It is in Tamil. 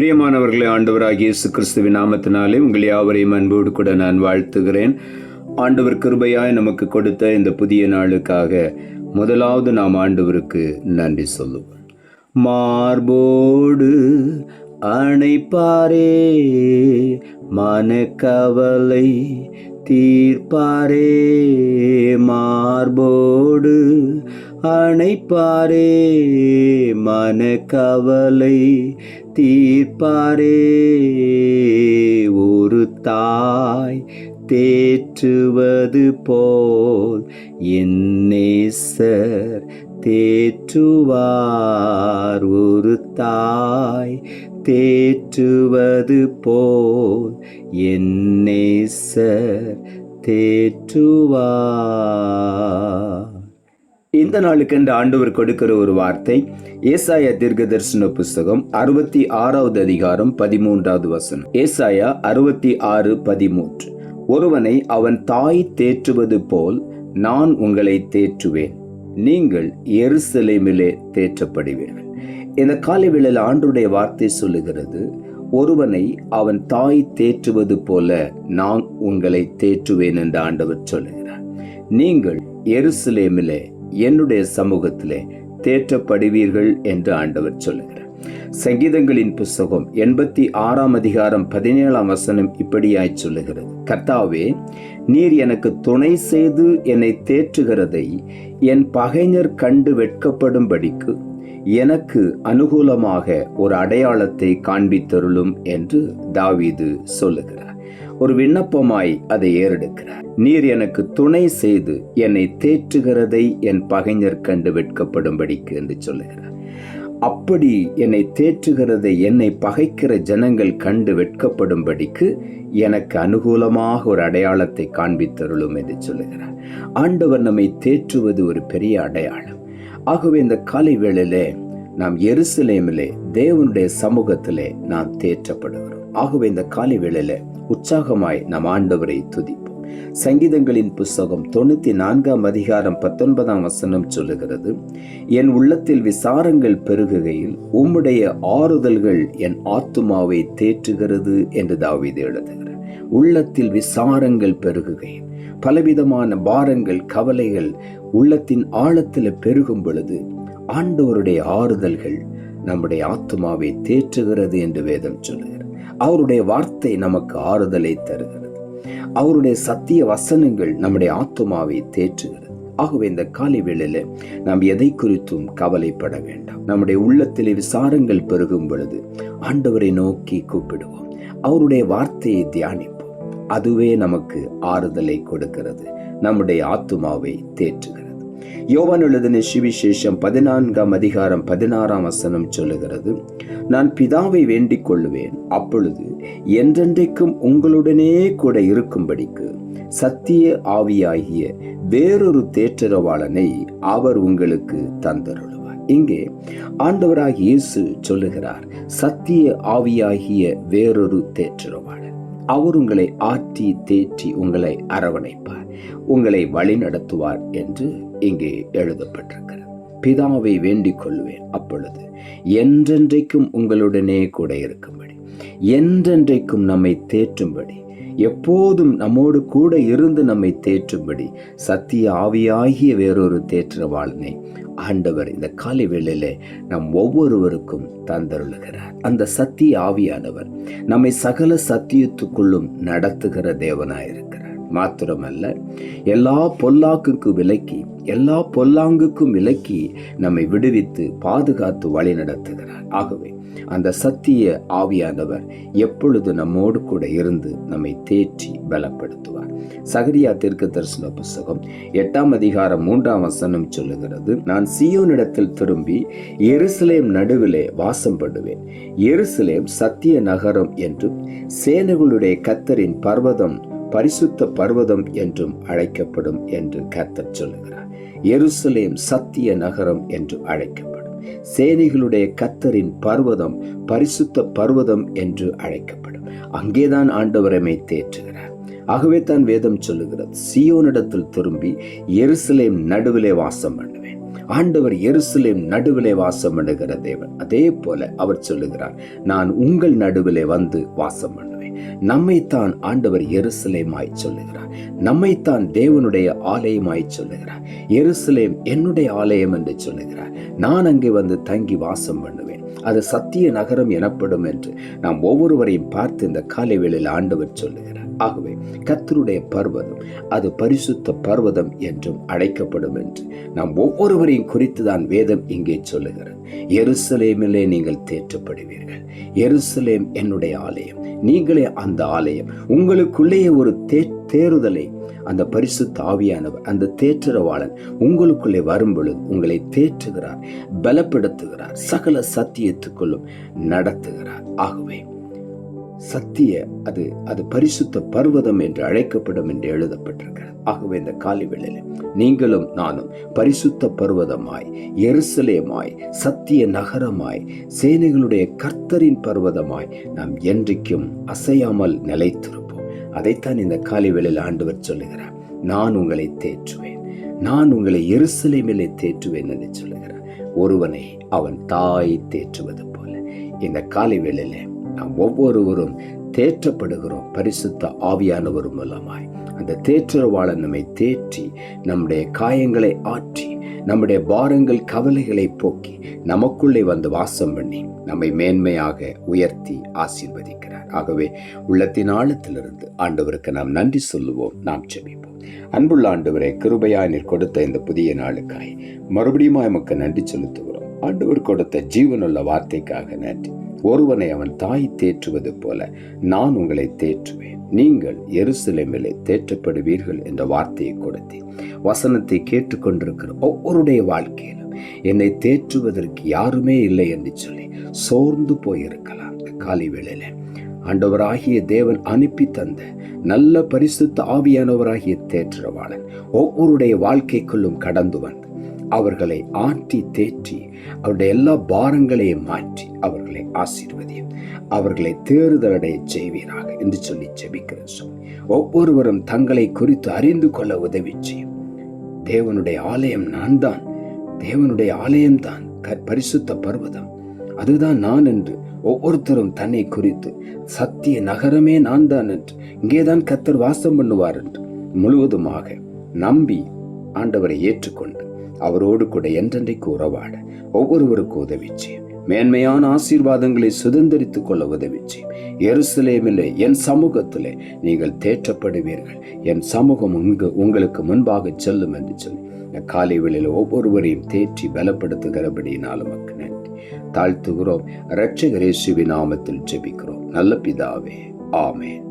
பிரியமானவர்களே ஆண்டவராக இயேசு கிறிஸ்துவின் நாமத்தினாலே உங்கள் யாவரையும் அன்போடு கூட நான் வாழ்த்துகிறேன். ஆண்டவர் கிருபையாய் நமக்கு கொடுத்த இந்த புதிய நாளுக்காக முதலாவது நாம் ஆண்டவருக்கு நன்றி சொல்லுவோம். மார்போடு அணைப்பாரே மனக்கவலை தீர்ப்பாரே. மார்போடு அணைப்பாரே மனக்கவலை தீர்ப்பாரே. ஒரு தாய் தேற்றுவது போல் என் நேசர் தேற்றுவார். ஒரு தாய் தேற்றுவது போல் என் நேசர் தேற்றுவார். இந்த நாளுக்கென்று ஆண்டவர் கொடுக்கிற ஒரு வார்த்தை ஏசாயா தீர்க்க தரிசன புஸ்தகம் அறுபத்தி ஆறாவது அதிகாரம் பதிமூன்றாவது வசனம். ஏசாயா அறுபத்தி ஆறு பதிமூன்று. ஒருவனை அவன் தாய் தேற்றுவது போல் நான் உங்களை தேற்றுவேன். நீங்கள் எருசலேமிலே தேற்றப்படுவீர்கள். இந்த காலை காலைவேளையில் ஆண்டுடைய வார்த்தை சொல்லுகிறது ஒருவனை அவன் தாய் தேற்றுவது போல நான் உங்களை தேற்றுவேன் என்று ஆண்டவர் சொல்லுகிறார். நீங்கள் எருசலேமிலே என்னுடைய சமூகத்திலே தேற்றப்படுவீர்கள் என்று ஆண்டவர் சொல்லுகிறார். சங்கீதங்களின் புஸ்தகம் எண்பத்தி ஆறாம் அதிகாரம் பதினேழாம் வசனம் இப்படியாய் சொல்லுகிறது. கர்த்தாவே நீர் எனக்கு துணை செய்து என்னை தேற்றுகிறதை என் பகைஞர் கண்டு வெட்கப்படும்படிக்கு எனக்கு அனுகூலமாக ஒரு அடையாளத்தை காண்பித்தருளும் என்று தாவீது சொல்லுகிறார். ஒரு விண்ணப்பமாய் அதை ஏறெடுக்கிறார். நீர் எனக்கு துணை செய்து என்னை தேற்றுகிறதை என் பகைஞர் கண்டு வெட்கப்படும்படிக்கு என்று சொல்லுகிறார். அப்படி என்னை தேற்றுகிறதை என்னை பகைக்கிற ஜனங்கள் கண்டு வெட்கப்படும்படிக்கு எனக்கு அனுகூலமாக ஒரு அடையாளத்தை காண்பித்தருளும் என்று சொல்லுகிறார். ஆண்டவர் நம்மை தேற்றுவது ஒரு பெரிய அடையாளம். ஆகவே இந்த காலை வேளையிலே நாம் எருசலேமிலே தேவனுடைய சமூகத்திலே நாம் தேற்றப்படுகிறோம். ஆகவே இந்த காலை வேளையில உற்சாகமாய் நாம் ஆண்டவரை துதிப்போம். சங்கீதங்களின் புஸ்தகம் தொண்ணூத்தி நான்காம் அதிகாரம் பத்தொன்பதாம் வசனம் சொல்லுகிறது என் உள்ளத்தில் விசாரங்கள் பெருகுகையில் உம்முடைய ஆறுதல்கள் என் ஆத்துமாவை தேற்றுகிறது என்று தாவிது எழுதுகிறார். உள்ளத்தில் விசாரங்கள் பெருகுகையில் பலவிதமான பாரங்கள் கவலைகள் உள்ளத்தின் ஆழத்தில் பெருகும் பொழுது ஆண்டவருடைய ஆறுதல்கள் நம்முடைய ஆத்மாவை தேற்றுகிறது என்று வேதம் சொல்லுகிறது. அவருடைய வார்த்தை நமக்கு ஆறுதலை தருகிறது. அவருடைய சத்திய வசனங்கள் நம்முடைய ஆத்மாவை தேற்றுகிறது. ஆகவே இந்த காலை வேளையில நாம் எதை குறித்தும் கவலைப்பட வேண்டாம். நம்முடைய உள்ளத்திலே விசாரங்கள் பெருகும் பொழுது ஆண்டவரை நோக்கி கூப்பிடுவோம். அவருடைய வார்த்தையை தியானிப்போம். அதுவே நமக்கு ஆறுதலை கொடுக்கிறது. நம்முடைய ஆத்துமாவை தேற்றுகிறது. யோவான் எழுதின சுவிசேஷம் பதினான்காம் அதிகாரம் பதினாறாம் வசனம் சொல்லுகிறது நான் பிதாவை வேண்டிக் கொள்ளுவேன் அப்பொழுது என்றென்றைக்கும் உங்களுடனே கூட இருக்கும்படிக்கு சத்திய ஆவியாகிய வேறொரு தேற்றரவாளனை அவர் உங்களுக்கு தந்தருளுவார். இங்கே ஆண்டவராக இயேசு சொல்லுகிறார் சத்திய ஆவியாகிய வேறொரு தேற்றரவாளன். அவர் உங்களை ஆற்றி தேற்றி உங்களை அரவணைப்பார். உங்களை வழிநடத்துவார் என்று இங்கே எழுதப்பட்டிருக்கிறது. பிதாவை வேண்டிக் கொள்வேன் அப்பொழுது என்றென்றைக்கும் உங்களுடனே கூட இருக்கும்படி என்றென்றைக்கும் நம்மை தேற்றும்படி எப்போதும் நம்மோடு கூட இருந்து நம்மை தேற்றும்படி சத்திய ஆவியாகிய வேறொரு தேற்றவாளனை ஆண்டவர் இந்த காலை வேளையிலே நம் ஒவ்வொருவருக்கும் தந்தருளுகிறார். அந்த சத்திய ஆவியானவர் நம்மை சகல சத்தியத்துக்குள்ளும் நடத்துகிற தேவனாயிருக்கிறார். மாத்திரமல்ல எல்லா பொல்லாக்குக்கும் விலக்கி எல்லா பொல்லாங்குக்கும் விலக்கி நம்மை விடுவித்து பாதுகாத்து வழி நடத்துகிறார். ஆகவே அந்த சத்திய ஆவியானவர் எப்பொழுது நம்மோடு கூட இருந்து நம்மை தேற்றி பலப்படுத்துவார். சகரியா தெற்கு தரிசன புஸ்தகம் எட்டாம் அதிகாரம் மூன்றாம் வசனம் சொல்லுகிறது நான் சியோனிடத்தில் திரும்பி எருசலேம் நடுவிலே வாசம் பண்ணுவேன் எருசலேம் சத்திய நகரம் என்றும் சேனைகளுடைய கத்தரின் பர்வதம் பரிசுத்த பர்வதம் என்றும் அழைக்கப்படும் என்று கர்த்தர் சொல்லுகிறார். எருசலேம் சத்திய நகரம் என்று அழைக்கப்படும். சேனைகளுடைய கத்தரின் பர்வதம் பரிசுத்த பர்வதம் என்று அழைக்கப்படும். அங்கேதான் ஆண்டவரமை தேற்றுகிறார். ஆகவே தான் வேதம் சொல்லுகிறது சியோனிடத்தில் திரும்பி எருசலேம் நடுவிலே வாசம் பண்ணுவேன். ஆண்டவர் எருசலேம் நடுவிலே வாசம் பண்ணுகிற தேவன். அதே போல அவர் சொல்லுகிறார் நான் உங்கள் நடுவிலே வந்து வாசம் பண்ணுவேன். நம்மைத்தான் ஆண்டவர் எருசலேமாய் சொல்லுகிறார். நம்மைத்தான் தேவனுடைய ஆலயமாய் சொல்லுகிறார். எருசலேம் என்னுடைய ஆலயம் என்று சொல்லுகிறார். நான் அங்கே வந்து தங்கி வாசம் பண்ணுவேன். அது சத்திய நகரம் எனப்படும் என்று நாம் ஒவ்வொருவரையும் பார்த்து இந்த காலை வேளையில் ஆண்டவர் சொல்லுகிறார். ஆகவே கத்தருடைய பர்வதம் அது பரிசுத்த பர்வதம் என்றும் அழைக்கப்படும் என்று நாம் ஒவ்வொருவரையும் குறித்து தான் வேதம் இங்கே சொல்லுகிறது. எருசலேமிலே நீங்கள் தேற்றப்படுவீர்கள். எருசலேம் என்னுடைய ஆலயம். நீங்களே அந்த ஆலயம். உங்களுக்குள்ளேயே ஒரு தேற்ற தேறுதலை. அந்த பரிசுத்த ஆவியானவர் அந்த தேற்றரவாளன் உங்களுக்குள்ளே வரும் பொழுது உங்களை தேற்றுகிறார் பலப்படுத்துகிறார் சகல சத்தியத்துக்குள்ளும் நடத்துகிறார். ஆகவே சத்திய அது அது பரிசுத்த பர்வதம் என்று அழைக்கப்படும் என்று எழுதப்பட்டிருக்கிறது. ஆகவே இந்த காலை வேளையில் நீங்களும் நானும் பரிசுத்த பர்வதமாய் எருசலேமாய் சத்திய நகரமாய் சேனைகளுடைய கர்த்தரின் பர்வதமாய் நாம் என்றைக்கும் அசையாமல் நிலைத்திரும் அதைத்தான் இந்த காலை வேளையில் ஆண்டவர் சொல்லுகிறார். நான் உங்களை தேற்றுவேன். நான் உங்களை எருசலேமிலே தேற்றுவேன் என்று சொல்லுகிறார். ஒருவனை அவன் தாய் தேற்றுவது போல. இந்த காலை வேளையில நாம் ஒவ்வொருவரும் தேற்றப்படுகிறோம். பரிசுத்த ஆவியானவர் மூலமாய். அந்த தேற்றவாளன் நம்மை தேற்றி நம்முடைய காயங்களை ஆற்றி நம்முடைய பாரங்கள் கவலைகளை போக்கி நமக்குள்ளே வந்து வாசம் பண்ணி நம்மை மேன்மையாக உயர்த்தி ஆசீர்வதிக்கிறார். ஆகவே உள்ளத்தின் ஆழத்திலிருந்து ஆண்டவருக்கு நாம் நன்றி சொல்லுவோம் நாம் செபிப்போம் அன்புள்ள ஆண்டவரை கிருபையாய் நீர் கொடுத்த இந்த புதிய நாளுக்காய் மறுபடியும் எமக்கு நன்றி செலுத்துகிறோம். ஆண்டவர் கொடுத்த ஜீவனுள்ள வார்த்தைக்காக நன்றி. ஒருவனை அவன் தாய் தேற்றுவது போல நான் உங்களை தேற்றுவேன். நீங்கள் எருசலேமிலே தேற்றப்படுவீர்கள் என்ற வார்த்தையை கொடுத்தேன் வசனத்தை கேட்டுக்கொண்டிருக்கிற ஒவ்வொருடைய வாழ்க்கையிலும் என்னை தேற்றுவதற்கு யாருமே இல்லை என்று சொல்லி சோர்ந்து போயிருக்கலாம். இந்த காலை வேளையில ஆண்டவராகிய தேவன் அனுப்பி தந்த நல்ல பரிசுத்த ஆவியானவராகிய தேற்றவாளன் ஒவ்வொருடைய வாழ்க்கைக்குள்ளும் கடந்து வந்து அவர்களை ஆற்றி தேற்றி அவருடைய எல்லா பாரங்களையும் மாற்றி அவர்களை ஆசீர்வதியும். அவர்களை தேறுதலடைய செய்வீராக என்று சொல்லி ஜெபிக்கிறேன் சொல்லி ஒவ்வொருவரும் தங்களை குறித்து அறிந்து கொள்ள உதவி செய்யும். தேவனுடைய ஆலயம் நான் தான் தேவனுடைய ஆலயம்தான் க- பரிசுத்த பர்வதம். அதுதான் நான் என்று ஒவ்வொருத்தரும் தன்னை குறித்து சத்திய நகரமே நான் தான் என்று இங்கேதான் கத்தர் வாசம் பண்ணுவார் என்று முழுவதுமாக நம்பி ஆண்டவரை ஏற்றுக்கொண்டு அவரோடு கூட என்றென்றைக்கு உறவாட ஒவ்வொருவருக்கு உதவி செய்யும் மேன்மையான ஆசீர்வாதங்களை சுதந்திரித்துக் கொள்ள உதவி செய்யும் எருசலேமிலே என் சமூகத்திலே நீங்கள் தேற்றப்படுவீர்கள். என் சமூகம் உங்க உங்களுக்கு முன்பாக செல்லும் என்று சொல்லி காலை வேளையில் ஒவ்வொருவரையும் தேற்றி பலப்படுத்துகிறபடியினால் நமக்கு நன்றி. தாழ்த்துகிறோம். இரட்சகரேசுவின் நாமத்தில் ஜெபிக்கிறோம். நல்ல பிதாவே ஆமேன்.